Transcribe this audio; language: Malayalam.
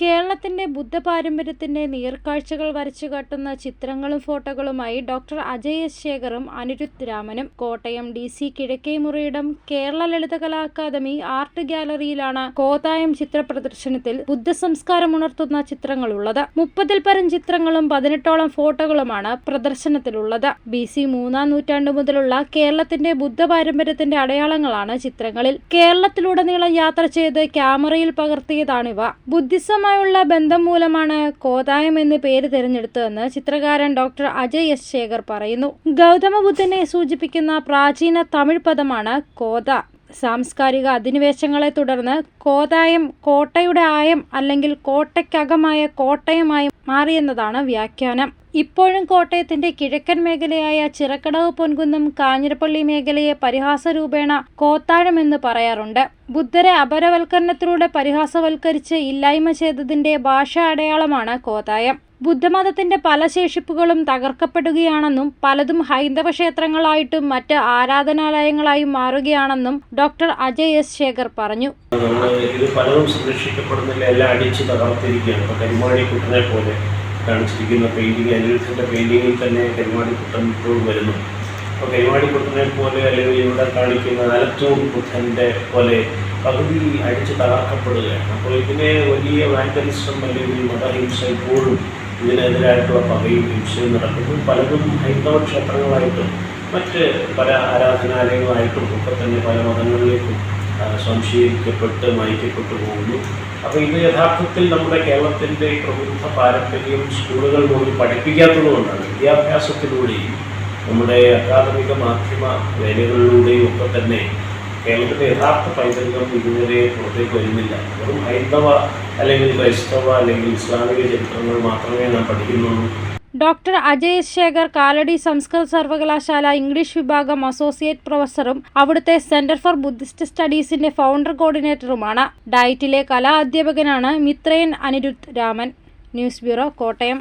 കേരളത്തിന്റെ ബുദ്ധ പാരമ്പര്യത്തിന്റെ നീർക്കാഴ്ചകൾ വരച്ചു കാട്ടുന്ന ചിത്രങ്ങളും ഫോട്ടോകളുമായി ഡോക്ടർ അജയ് എസ് ശേഖറും അനിരുദ്ധ് രാമനും. Kottayam D C Kizhakkemuriyidam Kerala Lalithakala academy art ഗാലറിയിലാണ് കോതായം ചിത്ര പ്രദർശനത്തിൽ ബുദ്ധ സംസ്കാരം ഉണർത്തുന്ന ചിത്രങ്ങളുള്ളത്. മുപ്പതിൽ പരം ചിത്രങ്ങളും പതിനെട്ടോളം ഫോട്ടോകളുമാണ് പ്രദർശനത്തിലുള്ളത്. ബി സി മൂന്നാം നൂറ്റാണ്ട് മുതലുള്ള കേരളത്തിന്റെ ബുദ്ധ പാരമ്പര്യത്തിന്റെ അടയാളങ്ങളാണ് ചിത്രങ്ങളിൽ. കേരളത്തിലുടനീളം യാത്ര ചെയ്ത് ക്യാമറയിൽ പകർത്തിയതാണിവ. ബുദ്ധിസമായുള്ള ബന്ധം മൂലമാണ് കോതായം എന്ന് പേര് തിരഞ്ഞെടുത്തതെന്ന് ചിത്രകാരൻ ഡോക്ടർ അജയ് എസ് ശേഖർ പറയുന്നു. ഗൗതമ ബുദ്ധനെ സൂചിപ്പിക്കുന്ന പ്രാചീന തമിഴ് പദമാണ് കോത. സാംസ്കാരിക അധിനിവേശങ്ങളെ തുടർന്ന് കോതായം കോട്ടയുടെ ആയം അല്ലെങ്കിൽ കോട്ടയ്ക്കകമായ കോട്ടയമായി മാറിയെന്നതാണ് വ്യാഖ്യാനം. ഇപ്പോഴും കോട്ടയത്തിന്റെ കിഴക്കൻ മേഖലയായ ചിറക്കടവ് പൊൻകുന്നം കാഞ്ഞിരപ്പള്ളി മേഖലയെ പരിഹാസരൂപേണ കോത്താഴം എന്ന് പറയാറുണ്ട്. ബുദ്ധരെ അപരവൽക്കരണത്തിലൂടെ പരിഹാസവൽക്കരിച്ച് ഇല്ലായ്മ ചെയ്തതിന്റെ ഭാഷാ അടയാളമാണ് കോതായം. ബുദ്ധമതത്തിന്റെ പല ശേഷിപ്പുകളും തകർക്കപ്പെടുകയാണെന്നും പലതും ഹൈന്ദവ ക്ഷേത്രങ്ങളായിട്ടും മറ്റ് ആരാധനാലയങ്ങളായും മാറുകയാണെന്നും ഡോക്ടർ അജയ് എസ് ശേഖർ പറഞ്ഞു. ഇത് പലതും സംരക്ഷിക്കപ്പെടുന്നില്ല എല്ലാം അടിച്ച് തകർത്തിരിക്കുകയാണ്. ഇപ്പോൾ കരിമാടിക്കുട്ടനെ പോലെ കാണിച്ചിരിക്കുന്ന പെയിന്റിങ് അനിരുദ്ധന്റെ പെയിന്റിങ്ങിൽ തന്നെ കരിമാടിക്കുട്ടൻ ഇപ്പോഴും വരുന്നു. അപ്പോൾ കരിമാടിക്കുട്ടനെ പോലെ അല്ലെങ്കിൽ ഇവിടെ കാണിക്കുന്ന അലത്തൂർ ബുദ്ധന്റെ പോലെ പകുതി അടിച്ച് തകർക്കപ്പെടുകയാണ് അപ്പോൾ ഇതിനെ വലിയ വാൻഡലിസം അല്ലെങ്കിൽ മതഹിംസ ഇപ്പോഴും ഇതിനെതിരായിട്ടുള്ള പകയും ഹിംസയും നടക്കുന്നു. പലതും ഹൈന്ദവ ക്ഷേത്രങ്ങളായിട്ടും മറ്റ് പല ആരാധനാലയങ്ങളായിട്ടും ഒക്കെ തന്നെ പല മതങ്ങളിലേക്കും സംശയിക്കപ്പെട്ട് നയിക്കപ്പെട്ടു പോകുന്നു. അപ്പോൾ ഇത് യഥാർത്ഥത്തിൽ നമ്മുടെ കേരളത്തിന്റെ പ്രബുദ്ധ പാരമ്പര്യം സ്കൂളുകൾ പോലും പഠിപ്പിക്കാത്തത് കൊണ്ടാണ്. വിദ്യാഭ്യാസത്തിലൂടെയും നമ്മുടെ അക്കാദമിക മാധ്യമ വേലകളിലൂടെയും ഒക്കെ തന്നെ കേരളത്തിന്റെ യഥാർത്ഥ പൈതൃകം ഇതുവരെ പുറത്തേക്ക് വരുന്നില്ല. വെറും ഹൈന്ദവ അല്ലെങ്കിൽ വൈഷ്ണവ അല്ലെങ്കിൽ ഇസ്ലാമിക ചരിത്രങ്ങൾ മാത്രമേ നാം പഠിക്കുന്നുള്ളൂ. ഡോക്ടർ അജയ് ശേഖർ കാലടി സംസ്കൃത സർവകലാശാല ഇംഗ്ലീഷ് വിഭാഗം അസോസിയേറ്റ് പ്രൊഫസറും അവിടുത്തെ സെന്റർ ഫോർ ബുദ്ധിസ്റ്റ് സ്റ്റഡീസിന്റെ ഫൗണ്ടർ കോർഡിനേറ്ററുമാണ്. ഡയറ്റിലെ കലാ അധ്യാപകനാണ് മിത്രയൻ Anirudh Raman. News bureau Kottayam.